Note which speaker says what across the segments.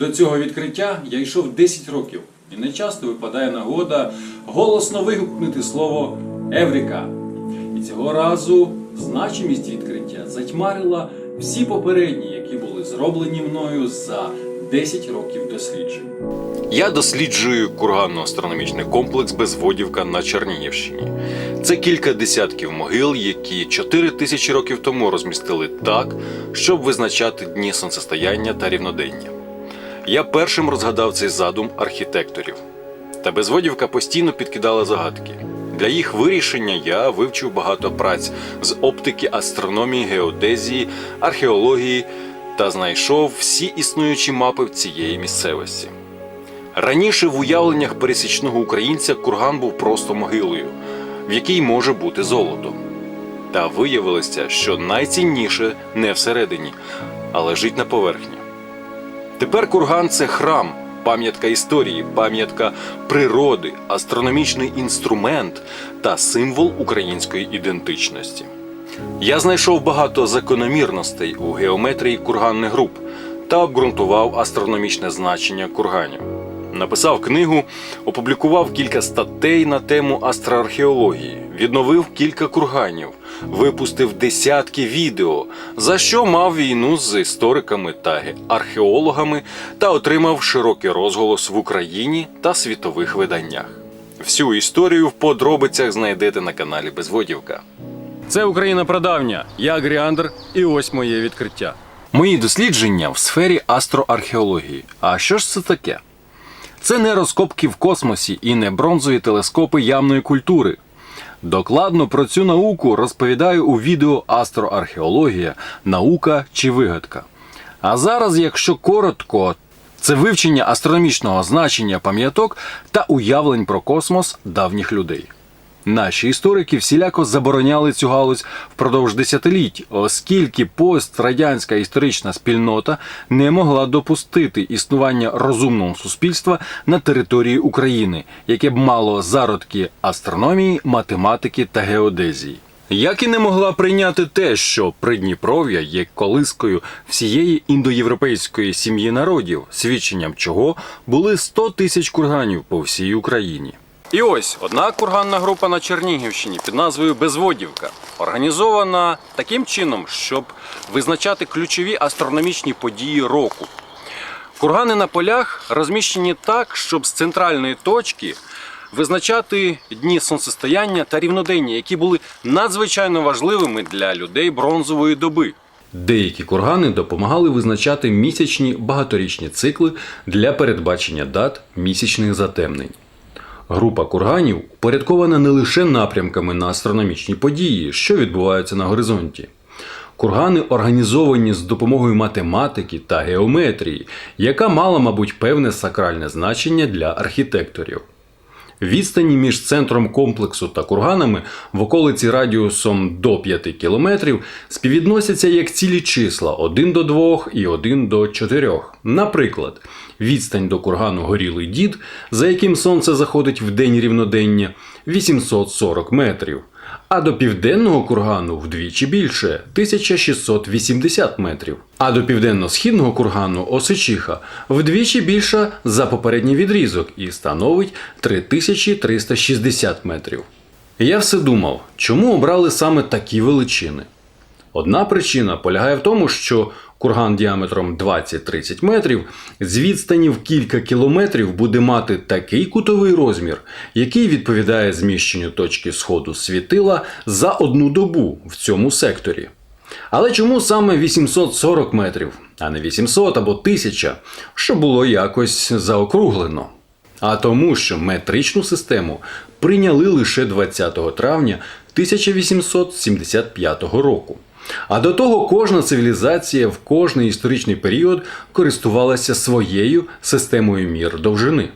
Speaker 1: До цього відкриття я йшов 10 років, і не часто випадає нагода голосно вигукнути слово Еврика. І цього разу значимість відкриття затьмарила всі попередні, які були зроблені мною за 10 років досліджень.
Speaker 2: Я досліджую курганно-астрономічний комплекс Безводівка на Чернігівщині. Це кілька десятків могил, які 4 тисячі років тому розмістили так, щоб визначати дні сонцестояння та рівнодення. Я першим розгадав цей задум архітекторів. Та Безводівка постійно підкидала загадки. Для їх вирішення я вивчив багато праць з оптики, астрономії, геодезії, археології та знайшов всі існуючі мапи цієї місцевості. Раніше в уявленнях пересічного українця курган був просто могилою, в якій може бути золото. Та виявилося, що найцінніше не всередині, а лежить на поверхні. Тепер курган це храм, пам'ятка історії, пам'ятка природи, астрономічний інструмент та символ української ідентичності. Я знайшов багато закономірностей у геометрії курганних груп та обґрунтував астрономічне значення курганів. Написав книгу, опублікував кілька статей на тему астроархеології, відновив кілька курганів, випустив десятки відео, за що мав війну з істориками та археологами та отримав широкий розголос в Україні та світових виданнях. Всю історію в подробицях знайдете на каналі Безводівка.
Speaker 1: Це Україна прадавня. Я Агріандр, і ось моє відкриття.
Speaker 2: Мої дослідження в сфері астроархеології. А що ж це таке? Це не розкопки в космосі і не бронзові телескопи ямної культури. Докладно про цю науку розповідаю у відео Астроархеологія, наука чи вигадка. А зараз, якщо коротко, це вивчення астрономічного значення пам'яток та уявлень про космос давніх людей. Наші історики всіляко забороняли цю галузь впродовж десятиліть, оскільки пострадянська історична спільнота не могла допустити існування розумного суспільства на території України, яке б мало зародки астрономії, математики та геодезії. Як і не могла прийняти те, що Придніпров'я є колискою всієї індоєвропейської сім'ї народів, свідченням чого були 100 тисяч курганів по всій Україні.
Speaker 1: І ось одна курганна група на Чернігівщині під назвою Безводівка організована таким чином, щоб визначати ключові астрономічні події року. Кургани на полях розміщені так, щоб з центральної точки визначати дні сонцестояння та рівнодення, які були надзвичайно важливими для людей бронзової доби.
Speaker 2: Деякі кургани допомагали визначати місячні багаторічні цикли для передбачення дат місячних затемнень. Група курганів упорядкована не лише напрямками на астрономічні події, що відбуваються на горизонті. Кургани організовані з допомогою математики та геометрії, яка мала, мабуть, певне сакральне значення для архітекторів. Відстані між центром комплексу та курганами в околиці радіусом до 5 кілометрів співвідносяться як цілі числа 1 до 2 і 1 до 4. Наприклад, відстань до кургану Горілий дід, за яким сонце заходить в день рівнодення 840 метрів, а до південного кургану вдвічі більше 1680 метрів. А до південно-східного кургану Осичиха вдвічі більша за попередній відрізок і становить 3360 метрів. Я все думав, чому обрали саме такі величини. Одна причина полягає в тому, що курган діаметром 20-30 метрів з відстані в кілька кілометрів буде мати такий кутовий розмір, який відповідає зміщенню точки сходу світила за одну добу в цьому секторі. Але чому саме 840 метрів, а не 800 або 1000, що було якось заокруглено? А тому, що метричну систему прийняли лише 20 травня 1875 року. А до того кожна цивілізація в кожний історичний період користувалася своєю системою мір довжини.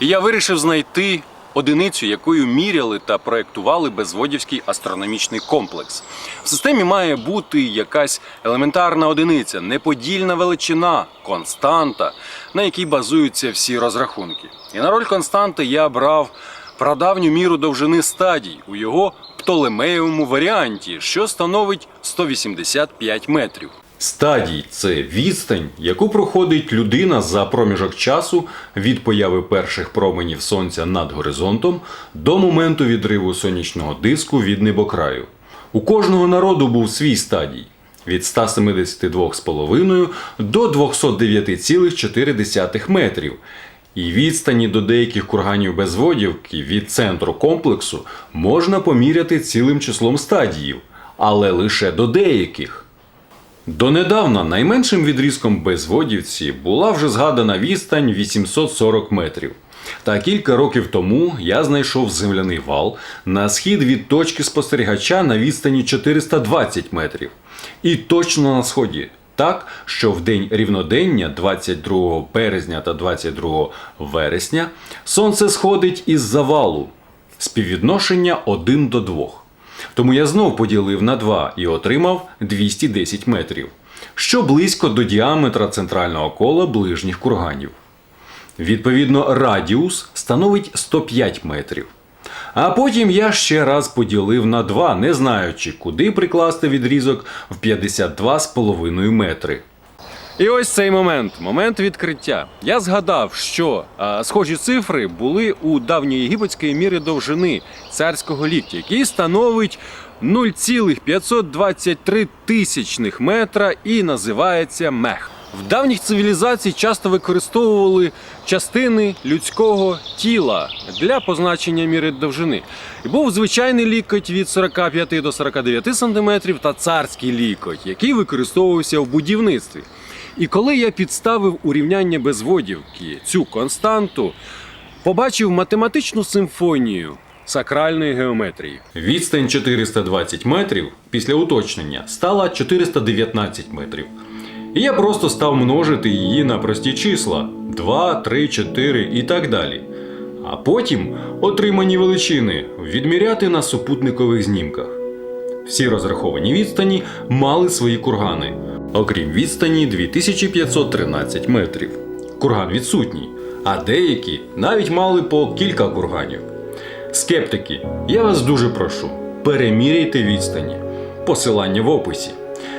Speaker 1: Я вирішив знайти одиницю, якою міряли та проєктували безводівський астрономічний комплекс. В системі має бути якась елементарна одиниця, неподільна величина, константа, на якій базуються всі розрахунки. І на роль константи я брав прадавню міру довжини стадій у його птолемеєвому варіанті, що становить 185 метрів. Стадій це відстань, яку проходить людина за проміжок часу від появи перших променів сонця над горизонтом до моменту відриву сонячного диску від небокраю. У кожного народу був свій стадій від 172,5 до 209,4 метрів. І відстані до деяких курганів безводівки від центру комплексу можна поміряти цілим числом стадіїв, але лише до деяких. Донедавна найменшим відрізком безводівці була вже згадана відстань 840 метрів. Та кілька років тому я знайшов земляний вал на схід від точки спостерігача на відстані 420 метрів. І точно на сході. Так, що в день рівнодення 22 березня та 22 вересня сонце сходить із завалу. Співвідношення 1 до 2. Тому я знов поділив на 2 і отримав 210 метрів, що близько до діаметра центрального кола ближніх курганів. Відповідно, радіус становить 105 метрів. А потім я ще раз поділив на 2, не знаючи, куди прикласти відрізок в 52,5 метри. І ось цей момент, момент відкриття. Я згадав, що а, схожі цифри були у давньоєгипетської міри довжини царського ліктя, який становить 0,523 тисячних метра і називається мех. В давніх цивілізацій часто використовували частини людського тіла для позначення міри довжини. І був звичайний лікоть від 45 до 49 см та царський лікоть, який використовувався в будівництві. І коли я підставив урівняння безводівки цю константу, побачив математичну симфонію сакральної геометрії. Відстань 420 метрів після уточнення стала 419 метрів. І я просто став множити її на прості числа 2, 3, 4 і так далі. А потім отримані величини відміряти на супутникових знімках. Всі розраховані відстані мали свої кургани, окрім відстані 2513 метрів. Курган відсутній, а деякі навіть мали по кілька курганів. Скептики, я вас дуже прошу, переміряйте відстані. Посилання в описі.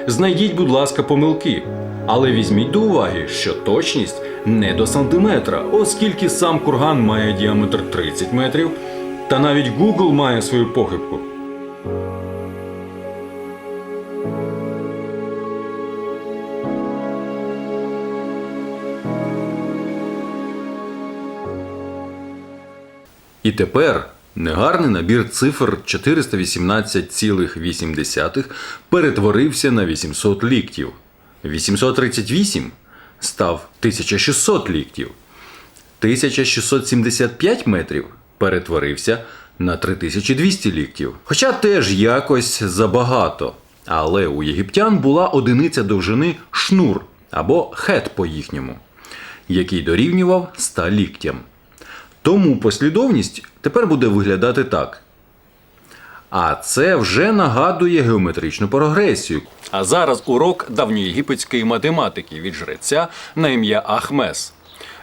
Speaker 1: Знайдіть, будь ласка, помилки, але візьміть до уваги, що точність не до сантиметра, оскільки сам курган має діаметр 30 метрів, та навіть Google має свою похибку. І тепер негарний набір цифр 418,8 перетворився на 800 ліктів. 838 став 1600 ліктів. 1675 метрів перетворився на 3200 ліктів. Хоча теж якось забагато. Але у єгиптян була одиниця довжини шнур або хет по-їхньому, який дорівнював 100 ліктям. Тому послідовність тепер буде виглядати так. А це вже нагадує геометричну прогресію. А зараз урок давньоєгипетської математики від жреця на ім'я Ахмес.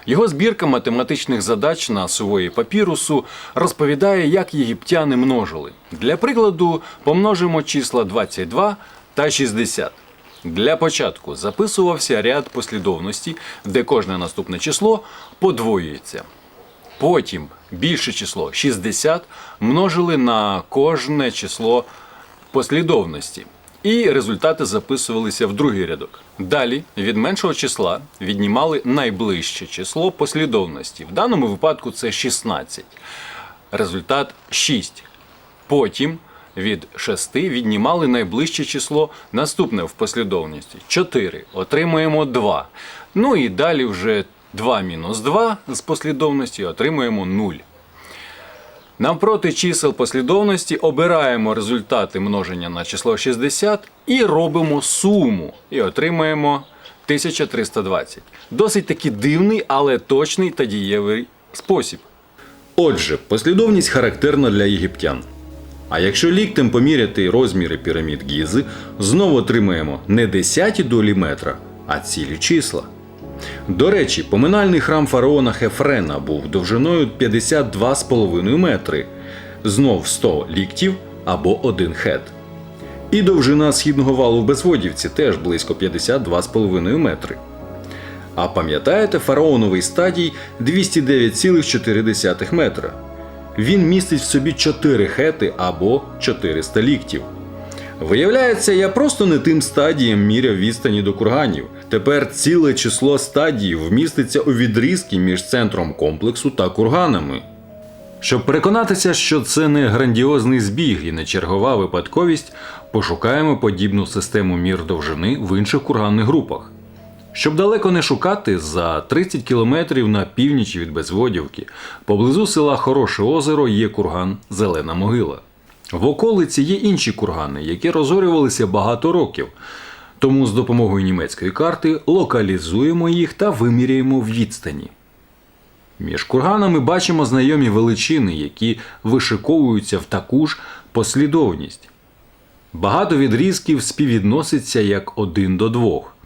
Speaker 1: Його збірка математичних задач на сувої папірусу розповідає, як єгиптяни множили. Для прикладу, помножимо числа 22 та 60. Для початку записувався ряд послідовності, де кожне наступне число подвоюється. Потім більше число 60 множили на кожне число послідовності. І результати записувалися в другий рядок. Далі від меншого числа віднімали найближче число послідовності. В даному випадку це 16. Результат 6. Потім від 6 віднімали найближче число наступне в послідовності 4. Отримуємо 2. Ну і далі вже 2 мінус 2 з послідовності отримуємо 0. Навпроти чисел послідовності обираємо результати множення на число 60 і робимо суму. І отримаємо 1320. Досить таки дивний, але точний та дієвий спосіб. Отже, послідовність характерна для єгиптян. А якщо ліктем поміряти розміри пірамід Гізи, знову отримаємо не десяті долі метра, а цілі числа. До речі, поминальний храм фараона Хефрена був довжиною 52,5 метри, знов 100 ліктів або один хет. І довжина східного валу в Безводівці теж близько 52,5 метри. А пам'ятаєте фараоновий стадій 209,4 метра? Він містить в собі 4 хети або 400 ліктів. Виявляється, я просто не тим стадієм міряв відстані до курганів. Тепер ціле число стадій вміститься у відрізки між центром комплексу та курганами. Щоб переконатися, що це не грандіозний збіг і не чергова випадковість, пошукаємо подібну систему мір довжини в інших курганних групах. Щоб далеко не шукати, за 30 кілометрів на північ від Безводівки, поблизу села Хороше озеро є курган Зелена Могила. В околиці є інші кургани, які розорювалися багато років. Тому з допомогою німецької карти локалізуємо їх та виміряємо відстані. Між курганами бачимо знайомі величини, які вишиковуються в таку ж послідовність. Багато відрізків співвідноситься як один до двох.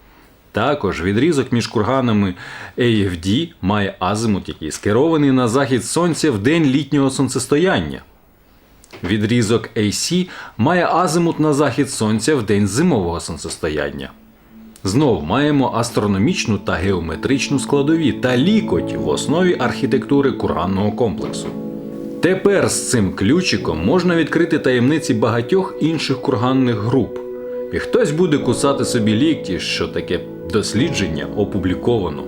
Speaker 1: Також відрізок між курганами AFD має азимут, який скерований на захід сонця в день літнього сонцестояння. Відрізок AC має азимут на захід сонця в день зимового сонцестояння. Знов маємо астрономічну та геометричну складові та лікоть в основі архітектури курганного комплексу. Тепер з цим ключиком можна відкрити таємниці багатьох інших курганних груп. І хтось буде кусати собі лікті, що таке дослідження опубліковано.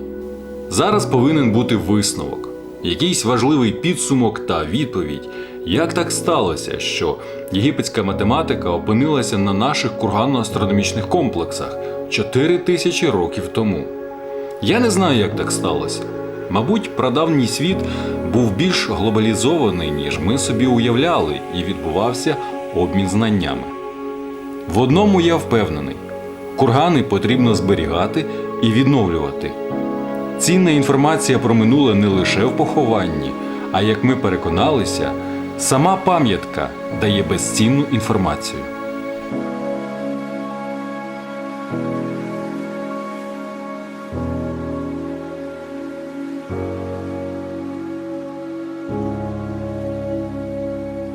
Speaker 1: Зараз повинен бути висновок, якийсь важливий підсумок та відповідь, як так сталося, що єгипетська математика опинилася на наших курганно-астрономічних комплексах 4 тисячі років тому. Я не знаю, як так сталося. Мабуть, прадавній світ був більш глобалізований, ніж ми собі уявляли, і відбувався обмін знаннями. В одному я впевнений: кургани потрібно зберігати і відновлювати. Цінна інформація про минуле не лише в похованні, а як ми переконалися, сама пам'ятка дає безцінну інформацію.